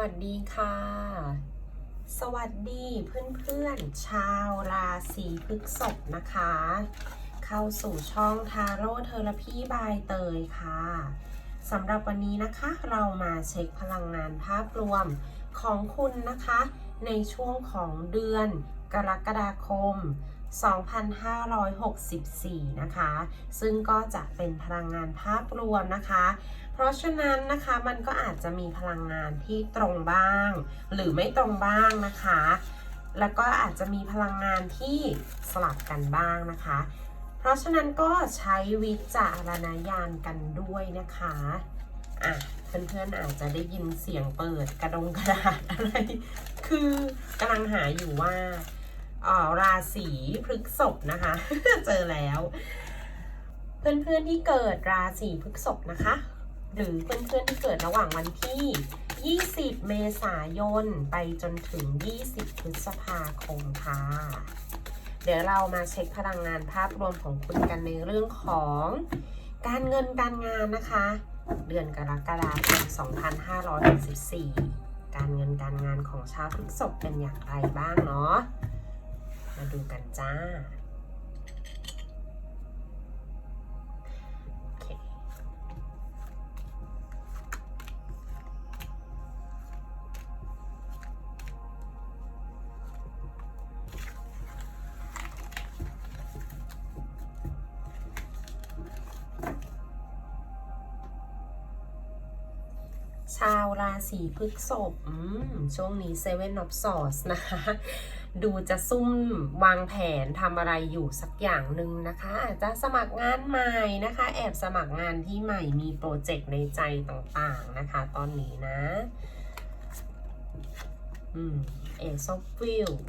วัสดีค่ะ สวัสดีเพื่อนๆ ชาวราศีพฤษภนะคะ เข้าสู่ช่องทาโร่เทอราพีบายเตยค่ะสำหรับวันนี้นะคะเรามาเช็คพลังงานภาพรวมของคุณนะคะ ในช่วงของเดือนกรกฎาคม 2564 นะคะ ซึ่งก็จะเป็นพลังงานภาพรวมนะคะ ราะฉะนั้นนะคะมันก็อาจจะมีพลังงานที่ตรงบ้าง หรือไม่ตรงบ้างนะคะ แล้วก็อาจจะมีพลังงานที่สลับกันบ้างนะคะ เพราะฉะนั้นก็ใช้วิจารณญาณกันด้วยนะคะอะเพื่อนๆอาจจะได้ยินเสียงเปิดกระดงกระดาษอะไร คือกำลังหาอยู่ว่าออราศีพฤกษภนะคะ เจอแล้ว เพื่อนๆที่เกิดราศีพฤกษภนะคะ หรือเพื่อนๆที่เกิดระหว่างวันที่ 20 เมษายน ไปจนถึง 20 พฤษภาคมค่ะ เดี๋ยวเรามาเช็คพลังงานภาพรวมของคุณกันในเรื่องของการเงินการงานนะคะ เดือนกรกฎาคม 2564 การเงินการงานของชาวพฤษภเป็นอย่างไรบ้างเนาะ มาดูกันจ้า ชาวราศีพฤษภช่วงนี้ Seven of Swords นะคะ ดูจะซุ่มวางแผนทำอะไรอยู่สักอย่างหนึ่งนะคะ อาจจะสมัครงานใหม่นะคะ แอบสมัครงานที่ใหม่มีโปรเจกต์ในใจต่างๆนะคะ ตอนนี้นะอืม Ace of Wheels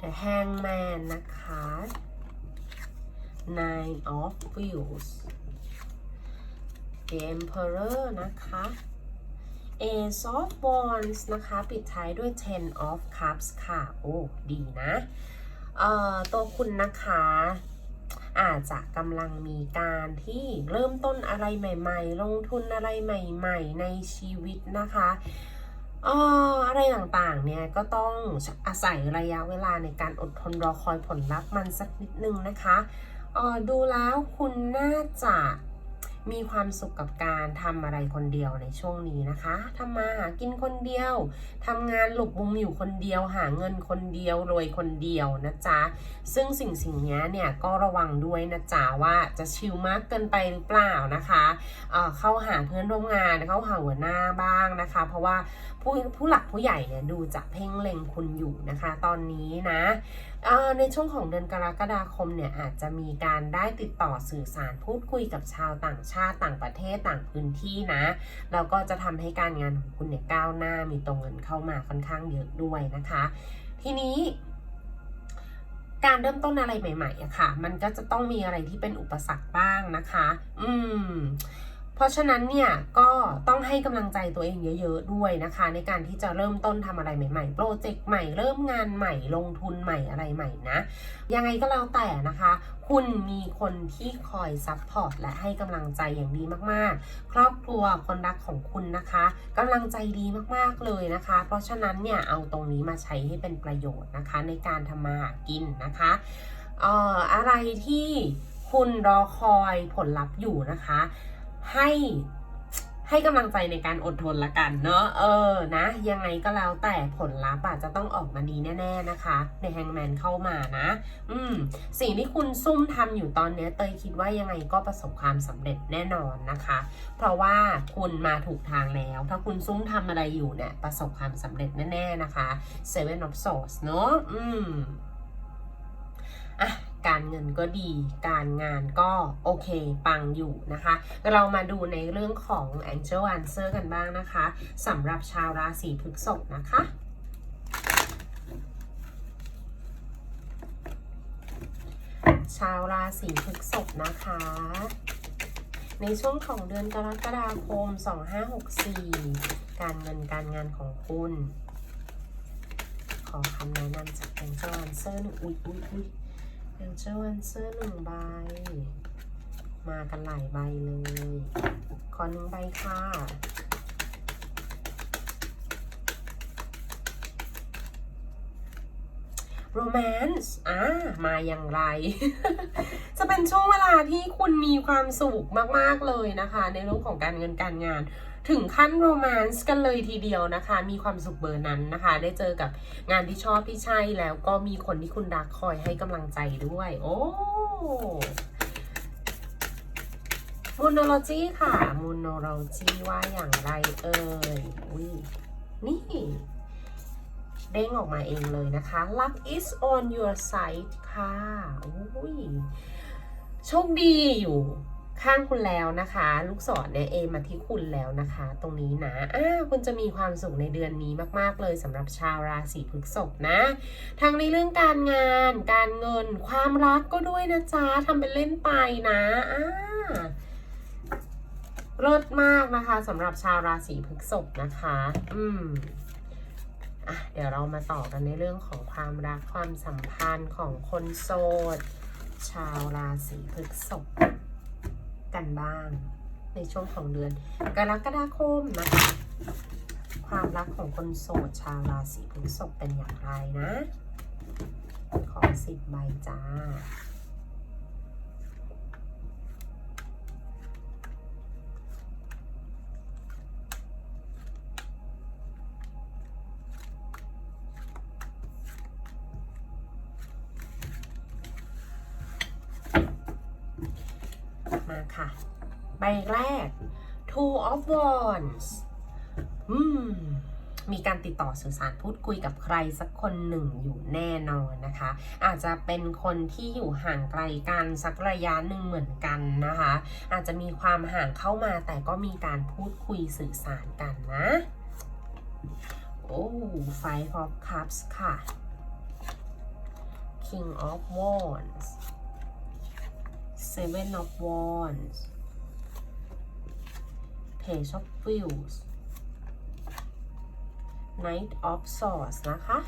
The Hangman นะคะ Nine of Wheels Emperor นะคะ Ace of Wands นะคะ ปิดท้ายด้วย Ten of Cups ค่ะ โอ้ ดีนะเอ่อตัวคุณนะคะอาจจะกำลังมีการที่เริ่มต้นอะไรใหม่ ๆ ลงทุนอะไรใหม่ ๆ ในชีวิตนะคะอ่ออะไรต่างๆ เนี่ยก็ต้องอาศัยระยะเวลาในการอดทนรอคอยผลลัพธ์มันสักนิดนึงนะคะออดูแล้วคุณน่าจะ มีความสุขกับการทำอะไรคนเดียวในช่วงนี้นะคะทำมาหากินคนเดียวทำงานหลบมุมอยู่คนเดียว หาเงินคนเดียวรวยคนเดียวนะจ๊ะซึ่งสิ่งสิ่งนี้เนี่ยก็ระวังด้วยนะจ๊ะว่าจะชิลมากเกินไปหรือเปล่านะคะเอ่อเข้าหาเพื่อนร่วมงานเข้าหาหัวหน้าบ้างนะคะ เพราะว่าผู้ผู้หลักผู้ใหญ่เนี่ยดูจะเพ่งเล็งคุณอยู่นะคะ ตอนนี้นะในช่วงของเดือนกรกฎาคมเนี่ยอาจจะมีการได้ติดต่อสื่อสารพูดคุยกับชาวต่างชาติต่างประเทศต่างพื้นที่นะแล้วก็จะทำให้การงานของคุณเนี่ยก้าวหน้ามีตรงเงินเข้ามาค่อนข้างเยอะด้วยนะคะ ทีนี้การเริ่มต้นอะไรใหม่ๆอะค่ะ มันก็จะต้องมีอะไรที่เป็นอุปสรรคบ้างนะคะ อืม เพราะฉะนั้นเนี่ยก็ต้องให้กำลังใจตัวเองเยอะ ๆ ด้วยนะคะ ในการที่จะเริ่มต้นทำอะไรใหม่ๆ โปรเจกต์ใหม่เริ่มงานใหม่ลงทุนใหม่อะไรใหม่นะ ยังไงก็แล้วแต่นะคะ คุณมีคนที่คอยซัพพอร์ตและให้กำลังใจอย่างดีมากๆ ครอบครัวคนรักของคุณนะคะกำลังใจดีมากๆเลยนะคะ เพราะฉะนั้นเนี่ยเอาตรงนี้มาใช้ให้เป็นประโยชน์นะคะ ในการทำมาหากินนะคะเอ่ออะไรที่คุณรอคอยผลลัพธ์อยู่นะคะ ให้ให้กำลังใจในการอดทนละกันเนาะเออนะ ยังไงก็แล้วแต่ผลลัพธ์อะจะต้องออกมาดีแน่ ๆนะคะ ในแฮงแมนเข้ามานะ อืม สิ่งที่คุณซุ่มทำอยู่ตอนนี้เตยคิดว่ายังไงก็ประสบความสำเร็จแน่นอนนะคะ เพราะว่าคุณมาถูกทางแล้ว ถ้าคุณซุ่มทำอะไรอยู่เนี่ยประสบความสำเร็จแน่ ๆ นะคะ Seven of Swords เนาะอืมอะ การเงินก็ดี การงานก็โอเคปังอยู่นะคะ เรามาดูในเรื่องของ Angel Answer กันบ้างนะคะสำหรับชาวราศีพฤษภนะคะชาวราศีพฤษภนะคะ ในช่วงของเดือนกรกฎาคม 2564 การเงินการงานของคุณ ขอคำแนะนำจาก Angel Answer หนึ่งอุ๊ยอุ๊ยอุ๊ย เอลเชอร์วันเซอร์หนึ่งใบ มากันหลายใบเลย ขอหนึ่งใบค่ะโรแมนส์อ่ามาอย่างไร จะเป็นช่วงเวลาที่คุณมีความสุขมาก ๆ เลยนะคะ ในเรื่องของการเงินการงาน ถึงขั้นโรแมนต์กันเลยทีเดียวนะคะ มีความสุขเบอร์นั้นนะคะ ได้เจอกับงานที่ชอบที่ใช่แล้วก็มีคนที่คุณรักคอยให้กำลังใจด้วย โอ้มูโนโลจีค่ะมูโนโลจีว่าอย่างไรเอ่ยอุ้ยนี่เด้งออกมาเองเลยนะคะ luck is on your side ค่ะอุ้ยโชคดีอยู่ ข้างคุณแล้วนะคะ ลูกศรเนี่ยเอมาที่คุณแล้วนะคะ ตรงนี้นะอ่าคุณจะมีความสุขในเดือนนี้มาก ๆ เลยสำหรับชาวราศีพฤษภนะทั้งในเรื่องการงาน การเงิน ความรักก็ด้วยนะจ๊ะทำเป็นเล่นไปนะอ่าเลิศมากนะคะสำหรับชาวราศีพฤษภนะคะ อืมอะเดี๋ยวเรามาต่อกันในเรื่องของความรักความสัมพันธ์ของคนโสด ชาวราศีพฤษภ กันบ้าง ในช่วงของเดือน กรกฎาคมนะคะ ความรักของคนโสดชาวราศีพฤษภเป็นอย่างไรนะ ขอสิบใบจ้ามา ติดต่อสื่อสารพูดคุยกับใครสักคนหนึ่งอยู่แน่นอนนะคะ อาจจะเป็นคนที่อยู่ห่างไกลกันสักระยะหนึ่งเหมือนกันนะคะ อาจจะมีความห่างเข้ามาแต่ก็มีการพูดคุยสื่อสารกันนะโอ้ five of cups ค่ะ king of wands Seven of Wands Page of Wheels Knight of Swords นะคะ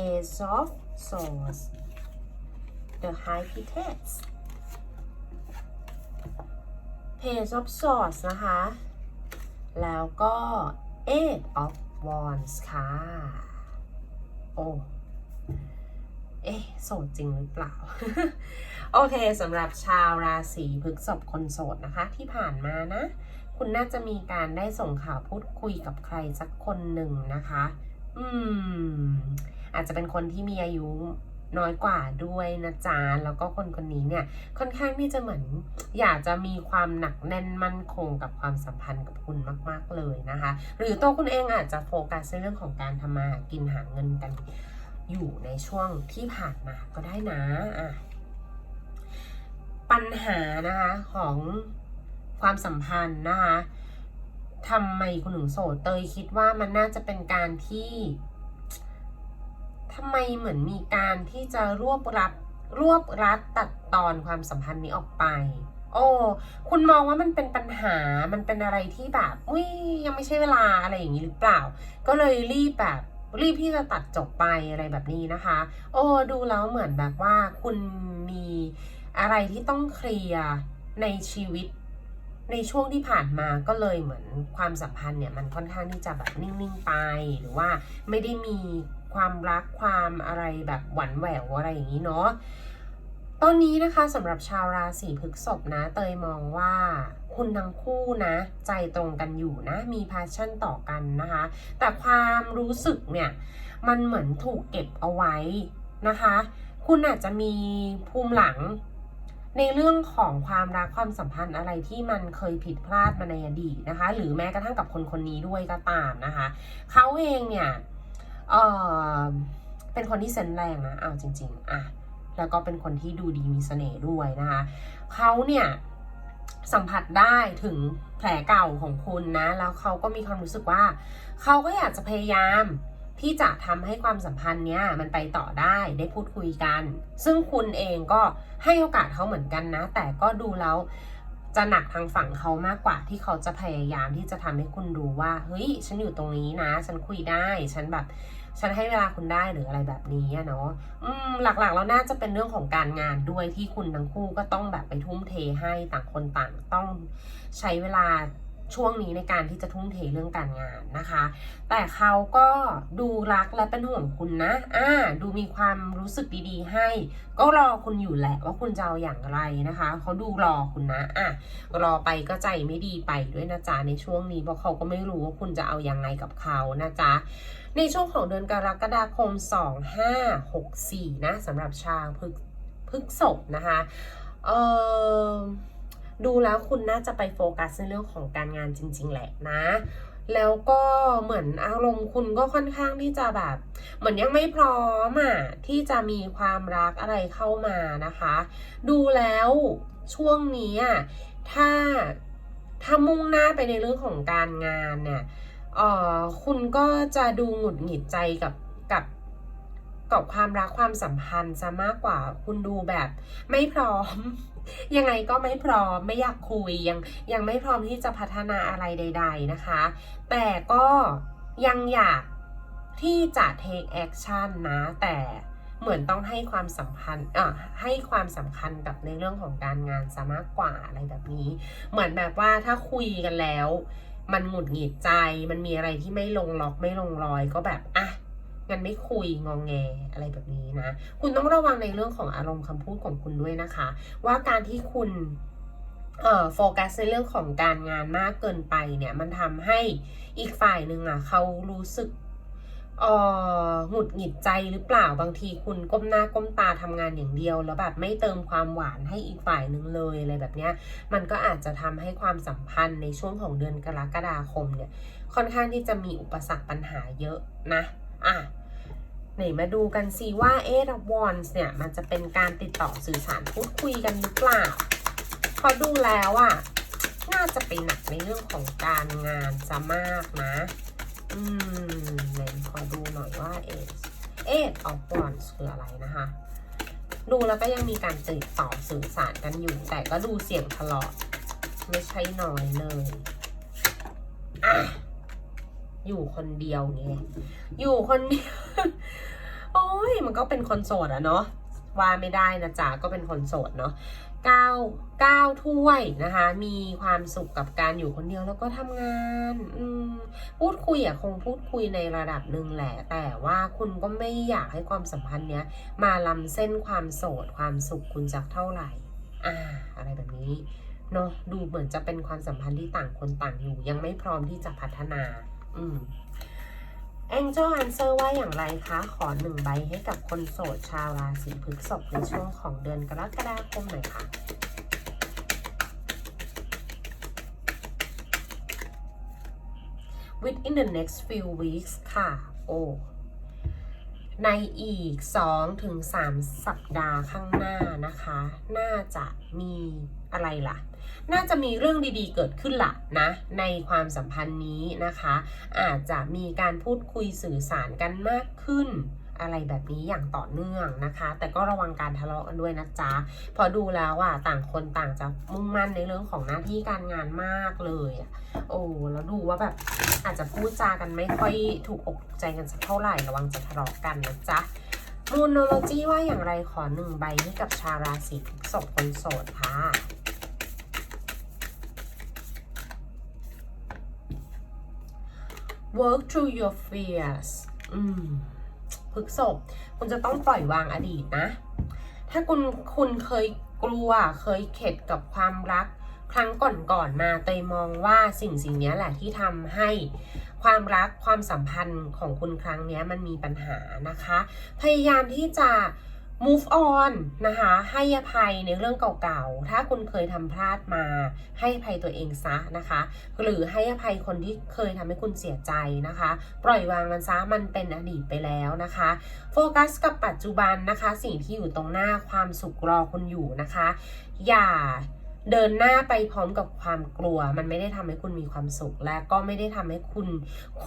Ace of Swords The High Priestess Page of Swords นะคะ แล้วก็ Eight of Wands ค่ะ โอ้เอ๊ะโสดจริงหรือเปล่า โอเคสำหรับชาวราศีพฤษภคนโสดนะคะ ที่ผ่านมานะ คุณน่าจะมีการได้ส่งข่าวพูดคุยกับใครสักคนหนึ่งนะคะ อืม อาจจะเป็นคนที่มีอายุน้อยกว่าด้วยนะจ๊ะ แล้วก็คนคนนี้เนี่ย ค่อนข้างที่จะเหมือน อยากจะมีความหนักแน่นมั่นคงกับความสัมพันธ์กับคุณมาก ๆ เลยนะคะ หรือตัวคุณเองอาจจะโฟกัสในเรื่องของการทำมาหากินหาเงินกัน อยู่ในช่วงที่ผ่านมาก็ได้นะอะปัญหานะคะของ ความสัมพันธ์นะคะทำไมคุณถึงโสดเตยคิดว่ามันน่าจะเป็นการที่ทำไมเหมือนมีการที่จะรวบรัดรวบรัดตัดตอนความสัมพันธ์นี้ออกไป โอ้คุณมองว่ามันเป็นปัญหามันเป็นอะไรที่แบบอุ้ยยังไม่ใช่เวลาอะไรอย่างนี้หรือเปล่า ก็เลยรีบแบบรีบที่จะตัดจบไปอะไรแบบนี้นะคะ โอ้ดูแล้วเหมือนแบบว่าคุณมีอะไรที่ต้องเคลียร์ในชีวิต ในช่วงที่ผ่านมาก็เลยเหมือนความสัมพันธ์เนี่ยมันค่อนข้างที่จะแบบนิ่งๆไป หรือว่าไม่ได้มีความรักความอะไรแบบหวานแหววอะไรอย่างนี้เนาะตอนนี้นะคะสำหรับชาวราศีพฤษภนะ เตยมองว่าคุณทั้งคู่นะ ใจตรงกันอยู่นะ มีพาชั่นต่อกันนะคะ แต่ความรู้สึกเนี่ย มันเหมือนถูกเก็บเอาไว้นะคะ คุณอาจจะมีภูมิหลัง ในเรื่องของความรักความสัมพันธ์อะไรที่มันเคยผิดพลาดมาในอดีตนะคะ หรือแม้กระทั่งกับคนคนนี้ด้วยก็ตามนะคะเขาเองเนี่ยเออเป็นคนที่เซนแรงนะเอาจริง ๆอะแล้วก็เป็นคนที่ดูดีมีเสน่ห์ด้วยนะคะเขาเนี่ยสัมผัสได้ถึงแผลเก่าของคุณนะ แล้วเขาก็มีความรู้สึกว่า เขาก็อยากจะพยายาม ที่จะทำให้ความสัมพันธ์เนี้ยมันไปต่อได้ได้พูดคุยกัน ซึ่งคุณเองก็ให้โอกาสเขาเหมือนกันนะ แต่ก็ดูแล้วจะหนักทางฝั่งเขามากกว่าที่เขาจะพยายามที่จะทำให้คุณรู้ว่าเฮ้ยฉันอยู่ตรงนี้นะ ฉันคุยได้ ฉันแบบ ฉันให้เวลาคุณได้หรืออะไรแบบนี้เนาะอืมหลักๆแล้วน่าจะเป็นเรื่องของการงานด้วยที่คุณทั้งคู่ก็ต้องแบบไปทุ่มเทให้ต่างคนต่างต้องใช้เวลา ช่วงนี้ในการที่จะทุ่มเทเรื่องการงานนะคะ แต่เขาก็ดูรักและเป็นห่วงคุณนะ อ่า ดูมีความรู้สึกดีๆ ให้ ก็รอคุณอยู่แหละว่าคุณจะเอาอย่างไรนะคะ เขาดูรอคุณนะ อะ รอไปก็ใจไม่ดีไปด้วยนะจ๊ะในช่วงนี้เพราะเขาก็ไม่รู้ว่าคุณจะเอายังไงกับเขานะจ๊ะ ในช่วงของเดือนกรกฎาคม 2564 นะสำหรับชาวพฤกพฤกษบนะคะ เออ ดูแล้วคุณน่าจะไปโฟกัสในเรื่องของการงานจริง ๆ แหละนะ แล้วก็เหมือนอารมณ์คุณก็ค่อนข้างที่จะแบบ เหมือนยังไม่พร้อมอะที่จะมีความรักอะไรเข้ามานะคะ ดูแล้วช่วงนี้อะถ้าถ้ามุ่งหน้าไปในเรื่องของการงานเนี่ยเออคุณก็จะดูหงุดหงิดใจกับ กับความรักความสัมพันธ์ซะมากกว่าคุณดูแบบ ไม่พร้อม ยังไงก็ไม่พร้อมไม่อยากคุยยังยังไม่พร้อมที่จะพัฒนาอะไรใด ๆนะคะ แต่ก็ยังอยากที่จะ take action นะ แต่เหมือนต้องให้ความสัมพันธ์เอ่อให้ความสำคัญกับในเรื่องของการงานซะมากกว่าอะไรแบบนี้ เหมือนแบบว่าถ้าคุยกันแล้ว มันหงุดหงิดใจ มันมีอะไรที่ไม่ลงล็อกไม่ลงรอยก็แบบ งั้นไม่คุยงองแงอะไรแบบนี้นะ คุณต้องระวังในเรื่องของอารมณ์คำพูดของคุณด้วยนะคะ ว่าการที่คุณเอ่อโฟกัสในเรื่องของการงานมากเกินไปเนี่ย มันทำให้อีกฝ่ายหนึ่งอะเขารู้สึกเอ่อหงุดหงิดใจหรือเปล่าบางทีคุณก้มหน้าก้มตาทำงานอย่างเดียว แล้วแบบไม่เติมความหวานให้อีกฝ่ายหนึ่งเลยอะไรแบบเนี้ยมันก็อาจจะทำให้ความสัมพันธ์ในช่วงของเดือนกรกฎาคมเนี่ย ค่อนข้างที่จะมีอุปสรรคปัญหาเยอะนะ อะไหนมาดูกันสิว่าเอทวอนส์เนี่ย มันจะเป็นการติดต่อสื่อสารพูดคุยกันหรือเปล่าพอดูแล้วอะ่ะ น่าจะไปหนักในเรื่องของการงานจะมากนะ อืมไหนขอดูหน่อยว่าเอทเอทออฟวอนส์คืออะไรนะคะ ดูแล้วก็ยังมีการติดต่อสื่อสารกันอยู่ แต่ก็ดูเสียงทะเลาะไม่ใช่น้อยเลยอะ อยู่คนเดียวไงอยู่คนเดียว โอ้ยมันก็เป็นคนโสดอะเนาะว่าไม่ได้นะจ๊ะก็เป็นคนโสดเนาะเก้าเก้าถ้วยนะคะ มีความสุขกับการอยู่คนเดียวแล้วก็ทำงานอืพูดคุยอะคงพูดคุยในระดับหนึ่งแหละ แต่ว่าคุณก็ไม่อยากให้ความสัมพันธ์เนี้ย มาล้ำเส้นความโสดความสุขคุณจักเท่าไหร่อ่าอะไรแบบนี้เนาะดูเหมือนจะเป็นความสัมพันธ์ที่ต่างคนต่างอยู่ ยังไม่พร้อมที่จะพัฒนา อืม Angel Answer ว่าอย่างไรคะ ขอหนึ่งใบให้กับคนโสดชาวราศีพฤษภในช่วงของเดือนกรกฎาคมหน่อยค่ะ within the next few weeks ค่ะ โอ้ในอีก 2-3ถึง3สัปดาห์ข้างหน้านะคะ น่าจะมีอะไรล่ะ น่าจะมีเรื่องดีๆเกิดขึ้นละนะในความสัมพันธ์นี้นะคะ อาจจะมีการพูดคุยสื่อสารกันมากขึ้นอะไรแบบนี้อย่างต่อเนื่องนะคะ แต่ก็ระวังการทะเลาะกันด้วยนะจ๊ะ พอดูแล้วอะต่างคนต่างจะมุ่งมั่นในเรื่องของหน้าที่การงานมากเลยอะโอ้แล้วดูว่าแบบอาจจะพูดจากันไม่ค่อยถูกอกถูกใจกันสักเท่าไหร่ระวังจะทะเลาะกันนะจ๊ะมูนโนโลจีว่าอย่างไรขอหนึ่งใบให้กับชาวราศีพฤษภคนโสดค่ะ work through your fears อืมพฤกษบคุณจะต้องปล่อยวางอดีตนะ ถ้าคุณคุณเคยกลัวเคยเข็ดกับความรัก ครั้งก่อนๆมาเตยมองว่าสิ่งสิ่งนี้แหละที่ทำให้ความรักความสัมพันธ์ของคุณครั้งนี้มันมีปัญหานะคะ พยายามที่จะ move on นะคะ ให้อภัยในเรื่องเก่าๆ ถ้าคุณเคยทำพลาดมา ให้อภัยตัวเองซะนะคะ หรือให้อภัยคนที่เคยทำให้คุณเสียใจนะคะ ปล่อยวางมันซะ มันเป็นอดีตไปแล้วนะคะ โฟกัสกับปัจจุบันนะคะ สิ่งที่อยู่ตรงหน้าความสุขรอคุณอยู่นะคะ อย่าเดินหน้าไปพร้อมกับความกลัว มันไม่ได้ทำให้คุณมีความสุข และก็ไม่ได้ทำให้คุณ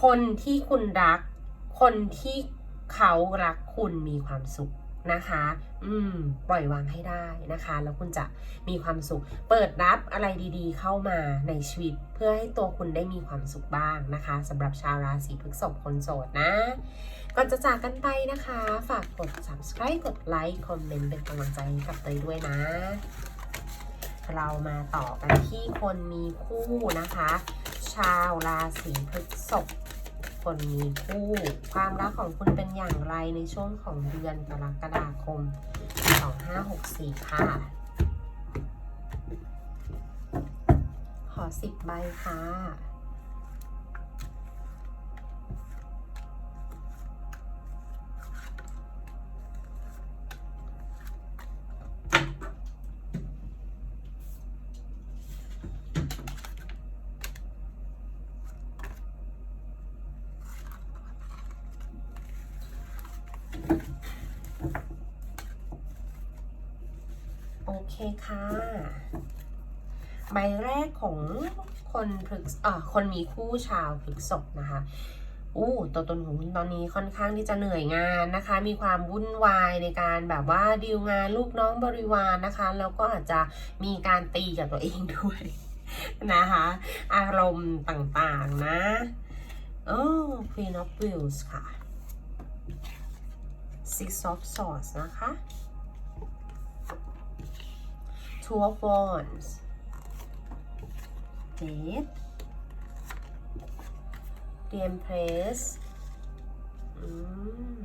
คนที่คุณรัก คนที่เขารักคุณมีความสุข นะคะ อืม ปล่อยวางให้ได้นะคะ แล้วคุณจะมีความสุข เปิดรับอะไรดีๆ เข้ามาในชีวิต เพื่อให้ตัวคุณได้มีความสุขบ้างนะคะสำหรับชาวราศีพฤษภคนโสดนะ ก่อนจะจากกันไปนะคะ ฝากกด subscribe กดไลค์คอมเมนต์เป็นกำลังใจให้กับเตยด้วยนะ เรามาต่อกันที่คนมีคู่นะคะ ชาวราศีพฤษภ คนมีคู่ความรักของคุณเป็นอย่างไรในช่วงของเดือนกรกฎาคม 2564 ค่ะ ขอสิบใบค่ะ ใบแรกของคนพฤกษอ่าคนมีคู่ชาวพฤกษภนะคะอู้ตัวตนของคุณตอนนี้ค่อนข้างที่จะเหนื่อยงานนะคะ มีความวุ่นวายในการแบบว่าดีลงานลูกน้องบริวารนนะคะ แล้วก็อาจจะมีการตีกับตัวเองด้วยนะคะ อารมณ์ต่างๆนะโอ้ Queen of Wheels ค่ะ Six of Swords นะคะ Two of Wands Death The Empress อืม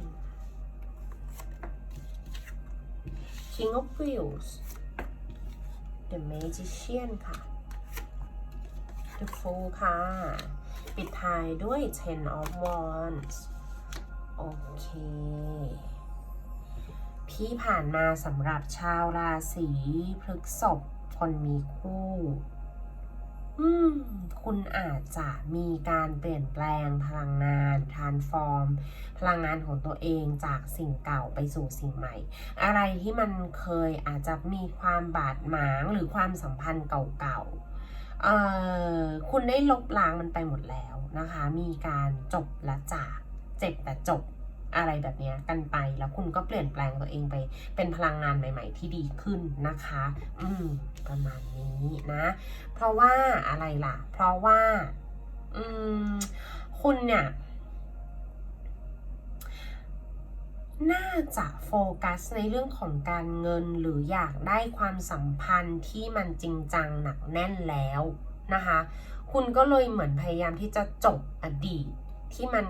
King of Wheels The Magician ค่ะ The Fool ค่ะ ปิดท้ายด้วย Ten of Wands โอเค ที่ผ่านมาสำหรับชาวราศีพฤกษภคนมีคู่ คุณอาจจะมีการเปลี่ยนแปลงพลังงาน transform พลังงานของตัวเองจากสิ่งเก่าไปสู่สิ่งใหม่ อะไรที่มันเคยอาจจะมีความบาดหมางหรือความสัมพันธ์เก่าๆเอ่อคุณได้ลบล้างมันไปหมดแล้วนะคะ มีการจบและจาก เจ็บแต่จบ อะไรแบบนี้กันไป แล้วคุณก็เปลี่ยนแปลงตัวเองไป เป็นพลังงานใหม่ ๆ ที่ดีขึ้นนะคะ อืม ประมาณนี้นะ เพราะว่าอะไรล่ะ เพราะว่า อืม คุณเนี่ยน่าจะโฟกัสในเรื่องของการเงินหรืออยากได้ความสัมพันธ์ที่มันจริงจังหนักแน่นแล้วนะคะ คุณก็เลยเหมือนพยายามที่จะจบอดีตที่มัน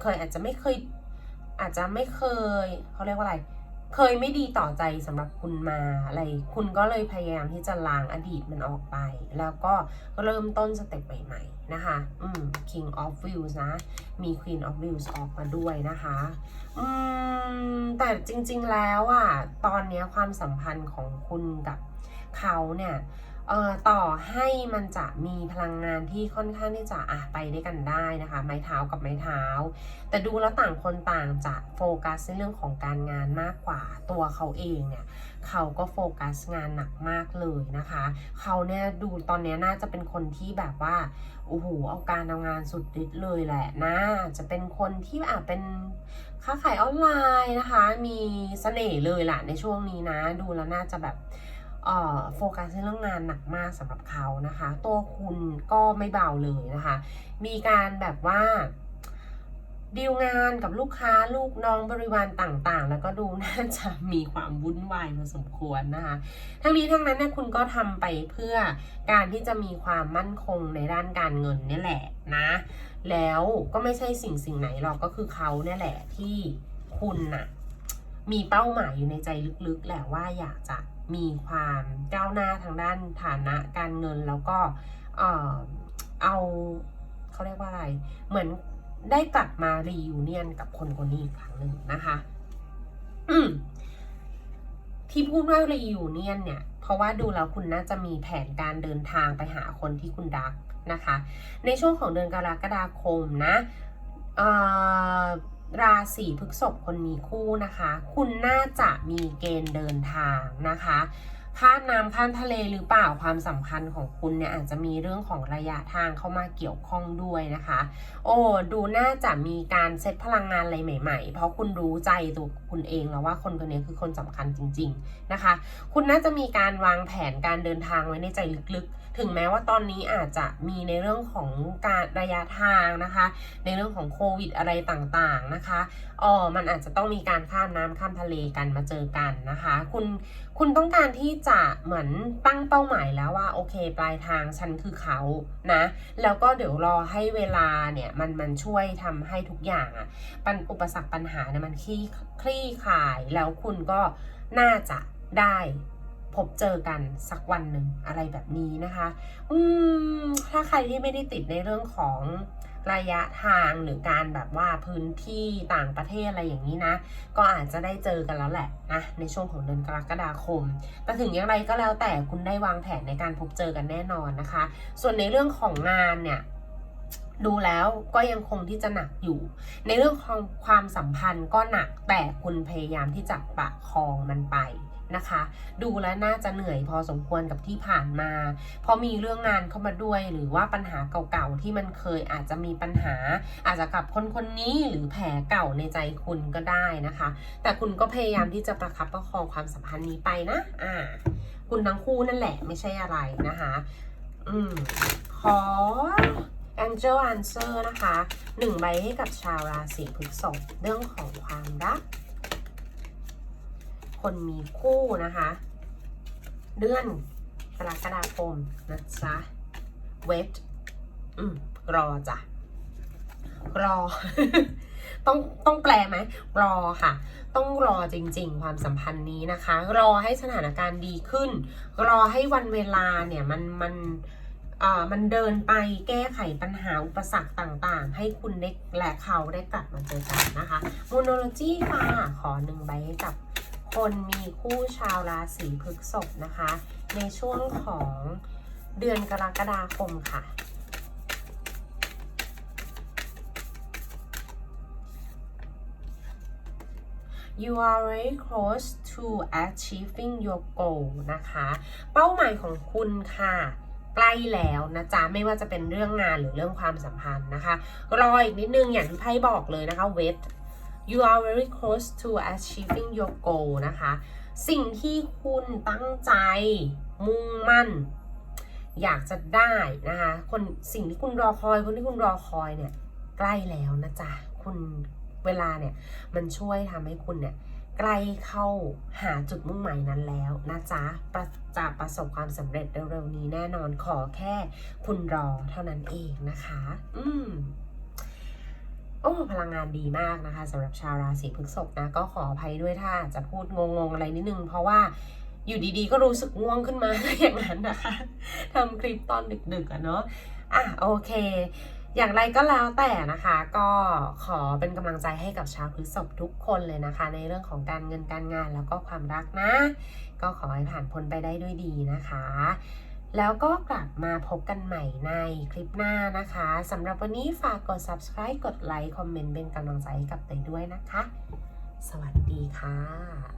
เคยอาจจะไม่เคย อาจจะไม่เคยเขาเรียกว่าอะไร เคยไม่ดีต่อใจสำหรับคุณมาอะไร คุณก็เลยพยายามที่จะล้างอดีตมันออกไป แล้วก็เริ่มต้นสเต็ปใหม่ๆนะคะ อืม King of Wheels นะ มี Queen of Wheels ออกมาด้วยนะคะ อืม แต่จริงๆแล้วอะ ตอนนี้ความสัมพันธ์ของคุณกับเขาเนี่ย เอ่อต่อให้มันจะมีพลังงานที่ค่อนข้างที่จะอะไปด้วยกันได้นะคะ ไม้เท้ากับไม้เท้า แต่ดูแล้วต่างคนต่างจะโฟกัสในเรื่องของการงานมากกว่าตัวเขาเองเนี่ยเขาก็โฟกัสงานหนักมากเลยนะคะเขาเนี่ยดูตอนนี้น่าจะเป็นคนที่แบบว่าโอ้โหเอาการเอางานสุดฤทธิ์เลยแหละนะจะเป็นคนที่อาจเป็นค้าขายออนไลน์นะคะ มีเสน่ห์เลยล่ะในช่วงนี้นะ ดูแล้วน่าจะแบบ โฟกัสในเรื่องงานหนักมากสำหรับเขานะคะ ตัวคุณก็ไม่เบาเลยนะคะ มีการแบบว่าดีลงานกับลูกค้าลูกน้องบริวารต่างๆ แล้วก็ดูน่าจะมีความวุ่นวายพอสมควรนะคะ ทั้งนี้ทั้งนั้นเนี่ยคุณก็ทำไปเพื่อการที่จะมีความมั่นคงในด้านการเงินนี่แหละนะ แล้วก็ไม่ใช่สิ่งสิ่งไหนหรอกก็คือเขาเนี่ยแหละที่คุณน่ะมีเป้าหมายอยู่ในใจลึกๆแหละว่าอยากจะ มีความก้าวหน้าทางด้านฐานะการเงินแล้วก็เออเอาเขาเรียกว่าอะไร เหมือนได้กลับมารียูเนียนกับคนคนนี้อีกครั้งหนึ่งนะคะที่พูดว่ารียูเนียนเนี่ย เพราะว่าดูแล้วคุณน่าจะมีแผนการเดินทางไปหาคนที่คุณรักนะคะ ในช่วงของเดือนกรกฎาคมนะ ราศีพฤษภคนมีคู่นะคะ คุณน่าจะมีเกณฑ์เดินทางนะคะข้ามน้ำข้ามทะเลหรือเปล่าความสำคัญของคุณเนี่ยอาจจะมีเรื่องของระยะทางเข้ามาเกี่ยวข้องด้วยนะคะ โอ้ดูน่าจะมีการเซตพลังงานอะไรใหม่ ๆ เพราะคุณรู้ใจตัวคุณเองแล้วว่าคนคนนี้คือคนสำคัญจริง ๆนะคะ คุณน่าจะมีการวางแผนการเดินทางไว้ในใจลึกๆ ถึงแม้ว่าตอนนี้อาจจะมีในเรื่องของการระยะทางนะคะ ในเรื่องของโควิดอะไรต่างๆนะคะอ๋อมันอาจจะต้องมีการข้ามน้ำข้ามทะเลกันมาเจอกันนะคะ คุณคุณต้องการที่จะเหมือนตั้งเป้าหมายแล้วว่าโอเค ปลายทางฉันคือเขานะ แล้วก็เดี๋ยวรอให้เวลาเนี่ยมันมันช่วยทำให้ทุกอย่างอะปัญอุปสรรคปัญหาเนี่ยมันคลี่คลี่คลาย แล้วคุณก็น่าจะได้ พบเจอกันสักวันหนึ่งอะไรแบบนี้นะคะ อืม ถ้าใครที่ไม่ได้ติดในเรื่องของระยะทางหรือการแบบว่าพื้นที่ต่างประเทศอะไรอย่างนี้นะ ก็อาจจะได้เจอกันแล้วแหละนะในช่วงของเดือนกรกฎาคม แต่ถึงอย่างไรก็แล้วแต่คุณได้วางแผนในการพบเจอกันแน่นอนนะคะ ส่วนในเรื่องของงานเนี่ยดูแล้วก็ยังคงที่จะหนักอยู่ ในเรื่องของความสัมพันธ์ก็หนักแต่คุณพยายามที่จะประคองมันไป นะคะ ดูแล้วน่าจะเหนื่อยพอสมควรกับที่ผ่านมา เพราะมีเรื่องงานเข้ามาด้วย หรือว่าปัญหาเก่าๆที่มันเคยอาจจะมีปัญหา อาจจะกับคนคนนี้หรือแผลเก่าในใจคุณก็ได้นะคะ แต่คุณก็พยายามที่จะประคับประคองความสัมพันธ์นี้ไปนะอ่าคุณทั้งคู่นั่นแหละไม่ใช่อะไรนะคะ อืมขอ Angel Answer นะคะหนึ่งใบให้กับชาวราศีพฤษภเรื่องของความรัก คนมีคู่นะคะ เดือนกรกฎาคมนะจ๊ะเวทอืมรอจ้ะรอ ต้องต้องแปลไหมรอค่ะ ต้องรอจริง ๆ ความสัมพันธ์นี้นะคะ รอให้สถานการณ์ดีขึ้น รอให้วันเวลาเนี่ยมันมันอ่ามันเดินไปแก้ไขปัญหาอุปสรรคต่างๆ ให้คุณได้และเขาได้กลับมาเจอกันนะคะโมโนโลจีค่ะ ขอหนึ่งใบให้กับ คนมีคู่ชาวราศีพฤษภนะคะ ในช่วงของเดือนกรกฎาคมค่ะ you are very close to achieving your goal นะคะ เป้าหมายของคุณค่ะใกล้แล้วนะจ๊ะไม่ว่าจะเป็นเรื่องงานหรือเรื่องความสัมพันธ์นะคะ รออีกนิดนึงอย่างที่ไพ่บอกเลยนะคะ wait you are very close to achieving your goal นะคะ สิ่งที่คุณตั้งใจมุ่งมั่น อยากจะได้นะคะคนสิ่งที่คุณรอคอย คนที่คุณรอคอยเนี่ยใกล้แล้วนะจ๊ะ คุณเวลาเนี่ยมันช่วยทำให้คุณเนี่ยใกล้เข้าหาจุดมุ่งหมายนั้นแล้วนะจ๊ะประจะประสบความสำเร็จเร็วๆนี้แน่นอนขอแค่คุณรอเท่านั้นเองนะคะ อืม โอ้พลังงานดีมากนะคะสำหรับชาวราศีพฤษภนะก็ขออภัยด้วยถ้าจะพูดงงๆอะไรนิดนึง เพราะว่าอยู่ดีๆ ก็รู้สึกง่วงขึ้นมาอย่างนั้นนะคะทำคลิปตอนดึกๆอะเนาะอะโอเค อย่างไรก็แล้วแต่นะคะ ก็ขอเป็นกำลังใจให้กับชาวพฤษภทุกคนเลยนะคะ ในเรื่องของการเงินการงานแล้วก็ความรักนะ ก็ขอให้ผ่านพ้นไปได้ด้วยดีนะคะ แล้วก็กลับมาพบกันใหม่ในคลิปหน้านะคะสำหรับวันนี้ฝากกด subscribe กดไลค์ คอมเมนต์เป็นกำลังใจให้กับเตยด้วยนะคะ สวัสดีค่ะ